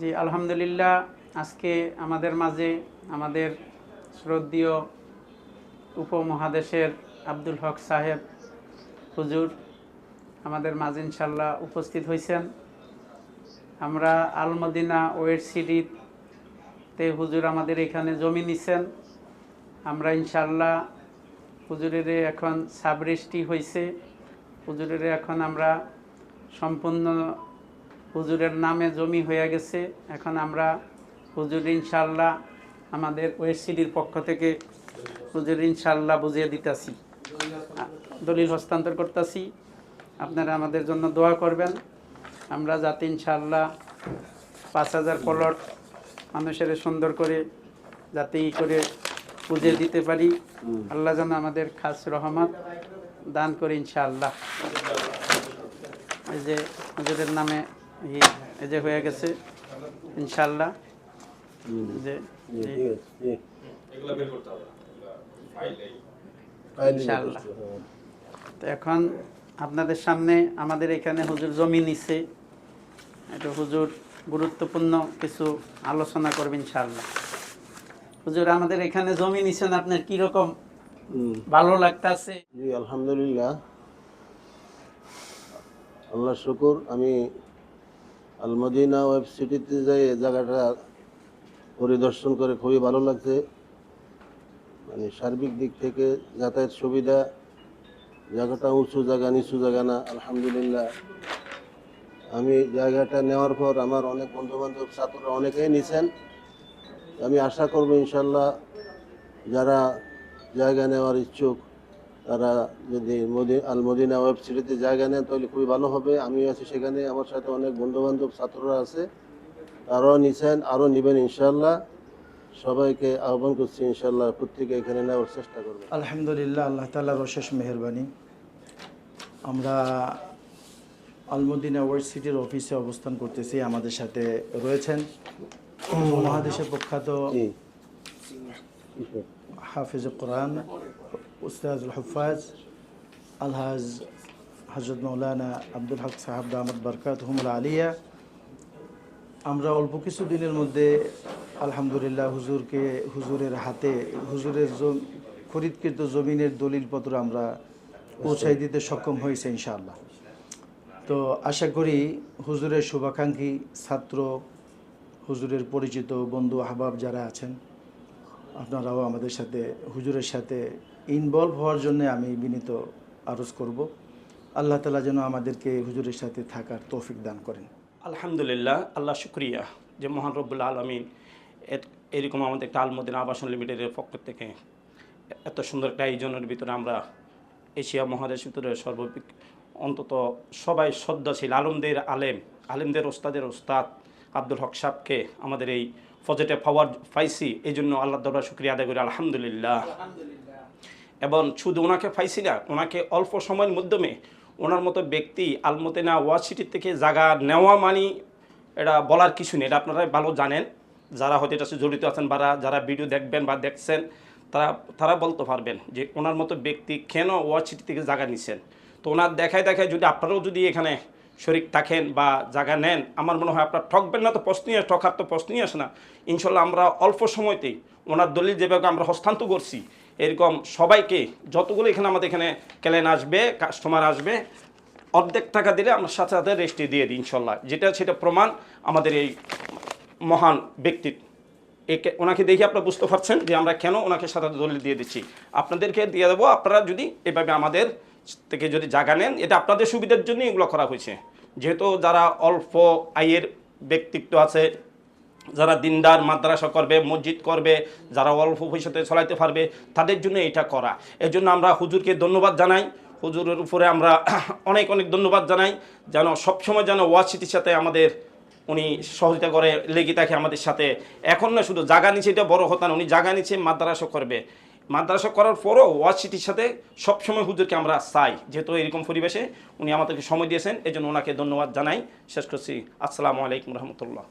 জি আলহামদুলিল্লাহ আজকে আমাদের মাঝে আমাদের শ্রদ্ধীয় উপমহাদেশের আব্দুল হক সাহেব হুজুর আমাদের মাঝে ইনশাল্লাহ উপস্থিত হয়েছেন। আমরা আলমদিনা ওয়েট সিটিতে হুজুর আমাদের এখানে জমি নিছেন। আমরা ইনশাল্লাহ হুজুরের এখন সাবরেস্টি হয়েছে। হুজুরের এখন আমরা সম্পূর্ণ হুজুরের নামে জমি হয়ে গেছে। এখন আমরা হুজুর ইনশাল্লাহ আমাদের ওয়েট সিটির পক্ষ থেকে হুজুর ইনশাল্লাহ বুঝিয়ে দিতেছি। দলিল হস্তান্তর করতেছি। আপনারা আমাদের জন্য দোয়া করবেন। আমরা যাতে ইনশাল্লাহ পাঁচ হাজার প্লট মানুষের সুন্দর করে যাতে ই করে বুঝিয়ে দিতে পারি। আল্লাহ যেন আমাদের খাস রহমত দান করে ইনশাআল্লাহ। এই যে হুজুরের নামে এই যে হয়ে গেছে ইনশাআল্লাহ এই। যে আছে। তো এখন আপনাদের সামনে আমাদের এখানে হুজুর জমি নিছে। এটা হুজুর গুরুত্বপূর্ণ কিছু আলোচনা করবেন ইনশাআল্লাহ হুজুর আমাদের এখানে জমি নিছেন আপনার কীরকম ভালো লাগতাছে? জি আলহামদুলিল্লাহ। আল্লাহ শুকুর আমি আলমদিনা ওয়েবসাইটিতে যাই, এই জায়গাটা পরিদর্শন করে খুবই ভালো লাগছে। মানে সার্বিক দিক থেকে যাতায়াত সুবিধা, জায়গাটা উঁচু জায়গা, নিচু জায়গা না, আলহামদুলিল্লাহ। আমি জায়গাটা নেওয়ার পর আমার অনেক বন্ধু বান্ধব ছাত্ররা অনেকেই নিছেন। আমি আশা করব ইনশাল্লাহ যারা জায়গা নেওয়ার ইচ্ছুক তারা যদি মোদি আল মদিনা ওয়েবসাইটে জায়গা নেন তাহলে খুবই ভালো হবে। আমি আছি সেখানে। আমার সাথে অনেক বন্ধু বান্ধব ছাত্ররা আছে। তারাও নিছেন আরও নেবেন ইনশাল্লাহ সবাইকে আহ্বান করছি ইনশাল্লাহ প্রত্যেকে এখানে নেওয়ার চেষ্টা করবে। আলহামদুলিল্লাহ আল্লাহ তালার অশেষ মেহরবানি। আমরা আলমদিনা ওয়ার্ড সিটির অফিসে অবস্থান করতেছি আমাদের সাথে রয়েছেন মহাদেশের প্রখ্যাত হাফিজ কোরআন উস্তাজুল হুফাজ আলহাজ হজরত মৌলানা আব্দুল হক সাহাব দামদ বরকাত হুমুল আলিয়া আমরা অল্প কিছু দিনের মধ্যে আলহামদুলিল্লাহ হুজুরকে, হুজুরের হাতে, হুজুরের খরিদকৃত জমিনের দলিলপত্র আমরা পৌঁছাই দিতে সক্ষম হয়েছে ইনশাআল্লাহ। তো আশা করি হুজুরের শুভাকাঙ্ক্ষী ছাত্র, হুজুরের পরিচিত বন্ধু, আহবাব যারা আছেন আপনারাও আমাদের সাথে, হুজুরের সাথে ইনভলভ হওয়ার জন্য আমি বিনীত আরজ করব। আল্লাহ তালা যেন আমাদেরকে হুজুরের সাথে থাকার তৌফিক দান করেন। আলহামদুলিল্লাহ, আল্লাহ শুক্রিয়া যে মহান রব্বুল্লা আলমিন এরকম আমাদের একটা আলমদিন আবাসন লিমিটেডের পক্ষ থেকে এত সুন্দর একটা আয়োজনের ভিতরে আমরা এশিয়া মহাদেশের ভিতরে সর্ব অন্তত সবাই শ্রদ্ধাশীল, আলমদের আলেম, আলেমদের ওস্তাদের ওস্তাদ আব্দুল হক সাহকে আমাদের এই পজিটিভ পাওয়ার পাইছি এই জন্য আল্লাহ দরবার শুক্রিয়া আদায় করি আলহামদুলিল্লাহ। এবং শুধু ওনাকে পাইছি না ওনাকে অল্প সময়ের মাধ্যমে ওনার মতো ব্যক্তি আলমতেনা ওয়াজ সিটির থেকে জায়গা নেওয়া মানি এটা বলার কিছু নেই এটা আপনারা ভালো জানেন। যারা হয়তো এটা সাথে জড়িত আছেন বা যারা ভিডিও দেখবেন বা দেখছেন তারা তারা বলতে পারবেন যে ওনার মতো ব্যক্তি কেন ওয়াজ সিটি থেকে জায়গা নিছেন। তো ওনার দেখায় দেখায় যদি আপনারাও যদি এখানে শরিক থাকেন বা জায়গা নেন, আমার মনে হয় আপনার ঠকবেন না, তো প্রশ্নই আসে, ঠকার তো প্রশ্নই আসে না। ইনশাল্লাহ আমরা অল্প সময়তেই ওনার দলিল যেভাবে আমরা হস্তান্তর করছি, এরকম সবাইকে যতগুলো এখানে আমাদের এখানে ক্যালেন আসবে, কাস্টমার আসবে, অর্ধেক টাকা দিলে আমরা সাথে সাথে রেস্টে দিয়ে দিই ইনশাল্লাহ। যেটা সেটা প্রমাণ আমাদের এই মহান ব্যক্তি। একে ওনাকে দেখে আপনারা বুঝতে পারছেন যে আমরা কেন ওনাকে সাথে দলিল দিয়ে দিচ্ছি। আপনাদেরকে দিয়ে দেবো, আপনারা যদি এভাবে আমাদের থেকে যদি জায়গা নেন, এটা আপনাদের সুবিধার জন্য এগুলো করা হয়েছে। যেহেতু যারা অল্প আয়ের ব্যক্তিত্ব আছে, যারা দিনদার, মাদ্রাসা করবে, মসজিদ করবে, যারা অল্প পয়সাতে চলাইতে পারবে, তাদের জন্য এটা করা। এই জন্য আমরা হুজুরকে ধন্যবাদ জানাই। হুজুরের উপরে আমরা অনেক অনেক ধন্যবাদ জানাই। যেন সবসময় যেন ওয়াসিটির সাথে আমাদের উনি সহযোগিতা করে, লেগে থাকে আমাদের সাথে। এখন না শুধু জাগা নিচে এটা বড় হতান উনি জাগা নিচে মাদ্রাসা করবে। মাদ্রাসা করার পরও ওয়াসিটির সাথে সবসময় হুজুরকে আমরা চাই। যেহেতু এরকম পরিবেশে উনি আমাদেরকে সময় দিয়েছেন এই জন্য ওনাকে ধন্যবাদ জানাই। শেষ করছি। আসসালামু আলাইকুম রহমতুল্লাহ।